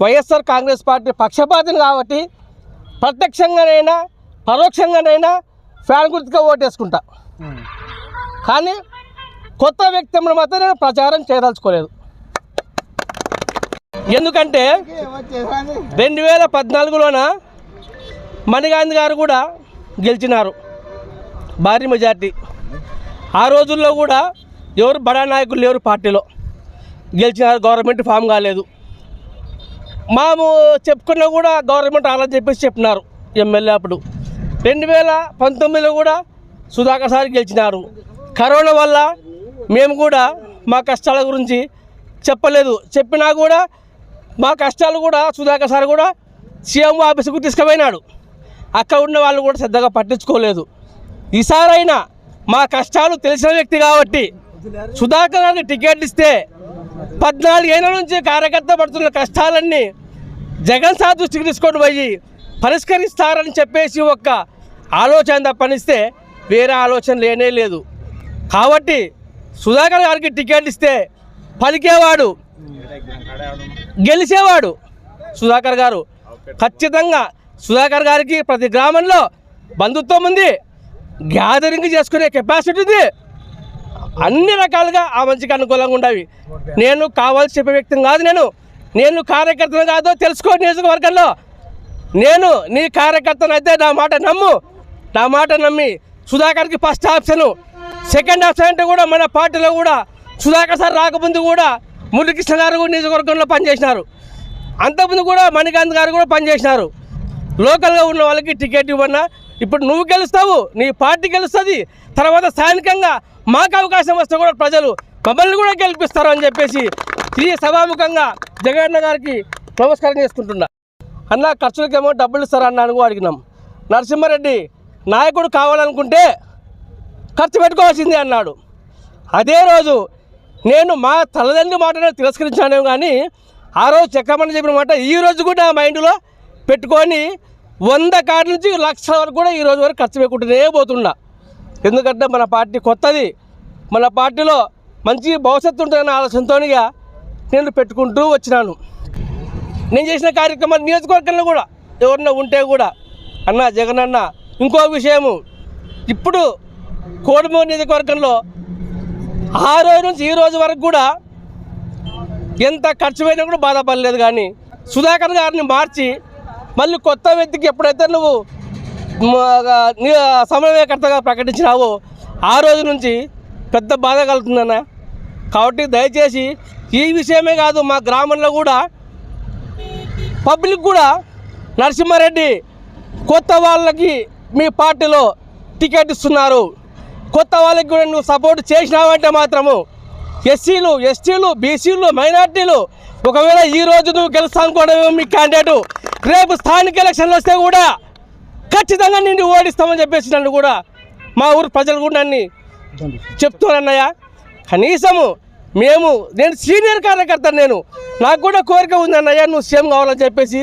YSR Congress party పక్షపాతిని కాబట్టి ప్రత్యక్షంగానైనా పరోక్షంగానైనా fan గుర్తుగా ఓటేసుకుంటా. కానీ కొత్త వ్యక్తులను మాత్రం నేను ప్రచారం చేయదలుచుకోలేదు. ఎందుకంటే రెండు వేల పద్నాలుగులోన మణిగాంధీ గారు కూడా గెలిచినారు. భారీ మెజార్టీ. ఆ రోజుల్లో కూడా ఎవరు బడా నాయకులు లేరు పార్టీలో. గెలిచినారు గవర్నమెంట్ ఫామ్ కాలేదు. మాము చెప్పుకున్నా కూడా గవర్నమెంట్ అలా చెప్పేసి చెప్పినారు ఎమ్మెల్యే అప్పుడు. రెండు వేల పంతొమ్మిదిలో కూడా సుధాకర్ సార్ గెలిచినారు. కరోనా వల్ల మేము కూడా మా కష్టాల గురించి చెప్పలేదు. చెప్పినా కూడా మా కష్టాలు కూడా సుధాకర్ సార్ కూడా సీఎం ఆఫీసుకు తీసుకుపోయినాడు. అక్కడ ఉన్న వాళ్ళు కూడా శ్రద్ధగా పట్టించుకోలేదు. ఈసారైనా మా కష్టాలు తెలిసిన వ్యక్తి కాబట్టి సుధాకర్ గారికి టికెట్ ఇస్తే పద్నాలుగేళ్ళ నుంచి కార్యకర్త పడుతున్న కష్టాలన్నీ జగన్ సార్ దృష్టికి తీసుకొని పోయి పరిష్కరిస్తారని చెప్పేసి ఒక్క ఆలోచన తప్పనిస్తే వేరే ఆలోచన లేనే లేదు. కాబట్టి సుధాకర్ గారికి టికెట్ ఇస్తే పలికేవాడు గెలిచేవాడు సుధాకర్ గారు. ఖచ్చితంగా సుధాకర్ గారికి ప్రతి గ్రామంలో బంధుత్వం ఉంది గ్యాదరింగ్ చేసుకునే కెపాసిటీ ఉంది. అన్ని రకాలుగా ఆ మంచికి అనుకూలంగా ఉండవి. నేను కావాల్సి చెప్పే వ్యక్తిని కాదు నేను. నేను కార్యకర్తను కాదో తెలుసుకో నియోజకవర్గంలో. నేను నీ కార్యకర్తను అయితే నా మాట నమ్ము. నా మాట నమ్మి సుధాకర్కి ఫస్ట్ ఆప్షను సెకండ్ ఆప్షన్ అంటే కూడా మన పార్టీలో కూడా సుధాకర్ సార్ రాకముందు కూడా మురళీకృష్ణ గారు కూడా నియోజకవర్గంలో పనిచేసినారు. అంతకుముందు కూడా మణికాంత్ గారు కూడా పనిచేసినారు. లోకల్గా ఉన్న వాళ్ళకి టికెట్ ఇవ్వన్నా ఇప్పుడు నువ్వు గెలుస్తావు నీ పార్టీ గెలుస్తుంది తర్వాత స్థానికంగా మాకు అవకాశం వస్తే కూడా ప్రజలు మమ్మల్ని కూడా గెలిపిస్తారు అని చెప్పేసి ఈ సభాముఖంగా జగన్ గారికి నమస్కారం చేసుకుంటున్నా. అన్న ఖర్చులకేమో డబ్బులు ఇస్తారా అన్న అనుకో అడిగినాం. నరసింహారెడ్డి నాయకుడు కావాలనుకుంటే ఖర్చు పెట్టుకోవాల్సిందే అన్నాడు. అదే రోజు నేను మా తల్లిదండ్రుల మాటనే తిరస్కరించాను కానీ ఆ రోజు చెక్కమని చెప్పిన మాట ఈ రోజు కూడా మైండ్లో పెట్టుకొని వంద కాడి నుంచి లక్షల వరకు కూడా ఈ రోజు వరకు ఖర్చు పెట్టుకుంటూనే పోతున్నా. ఎందుకంటే మన పార్టీ కొత్తది. మన పార్టీలో మంచి భవిష్యత్తు ఉంటుందనే ఆలోచనతోనిగా నేను పెట్టుకుంటూ వచ్చినాను. నేను చేసిన కార్యక్రమాలు నియోజకవర్గంలో కూడా ఎవరన్నా ఉంటే కూడా అన్న జగన్ అన్న ఇంకో విషయము ఇప్పుడు కోడుమూరు నియోజకవర్గంలో ఆ రోజు నుంచి ఈ రోజు వరకు కూడా ఎంత ఖర్చు అయినా కూడా బాధపడలేదు కానీ సుధాకర్ గారిని మార్చి మళ్ళీ కొత్త వ్యక్తికి ఎప్పుడైతే నువ్వు సమన్వయకర్తగా ప్రకటించినావో ఆ రోజు నుంచి పెద్ద బాధ కలుగుతుందన్న. కాబట్టి దయచేసి ఈ విషయమే కాదు మా గ్రామంలో కూడా పబ్లిక్ కూడా నరసింహారెడ్డి కొత్త వాళ్ళకి మీ పార్టీలో టికెట్ ఇస్తున్నారు. కొత్త వాళ్ళకి కూడా నువ్వు సపోర్ట్ చేసినావంటే మాత్రము ఎస్సీలు ఎస్టీలు బీసీలు మైనార్టీలు ఒకవేళ ఈ రోజు నువ్వు గెలుస్తానుకోవడమే మీ క్యాండిడేటు రేపు స్థానిక ఎలక్షన్లు వస్తే కూడా ఖచ్చితంగా నిన్ను ఓడిస్తామని చెప్పేసి నన్ను కూడా మా ఊరు ప్రజలు కూడా నన్ను చెప్తున్నానయ్యా కనీసము మేము నేను సీనియర్ కార్యకర్త నేను. నాకు కూడా కోరిక ఉంది అన్నయ్య నువ్వు సీఎం కావాలని చెప్పేసి.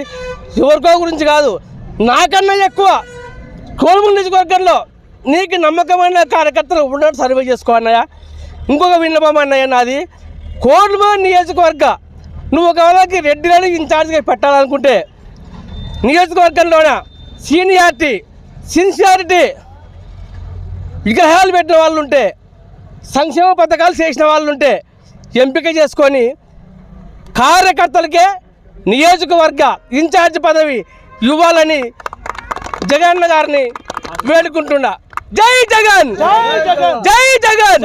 ఎవరికో గురించి కాదు నాకన్నా ఎక్కువ కోలుమూరు నియోజకవర్గంలో నీకు నమ్మకమైన కార్యకర్తలు ఉండడం సర్వే చేసుకో అన్నయ్య. ఇంకొక విన్నపం అన్నయ్య నాది. కోలుమూరు నియోజకవర్గ నువ్వు ఒకవేళకి రెడ్డిలని ఇన్ఛార్జ్గా పెట్టాలనుకుంటే నియోజకవర్గంలోన సీనియారిటీ సిన్సియారిటీ విగ్రహాలు పెట్టిన వాళ్ళు ఉంటే సంక్షేమ పథకాలు చేసిన వాళ్ళు ఉంటే ఎంపిక చేసుకొని కార్యకర్తలకే నియోజకవర్గ ఇన్ఛార్జ్ పదవి ఇవ్వాలని జగన్ గారిని వేడుకుంటున్నా. జై జగన్! జై జగన్!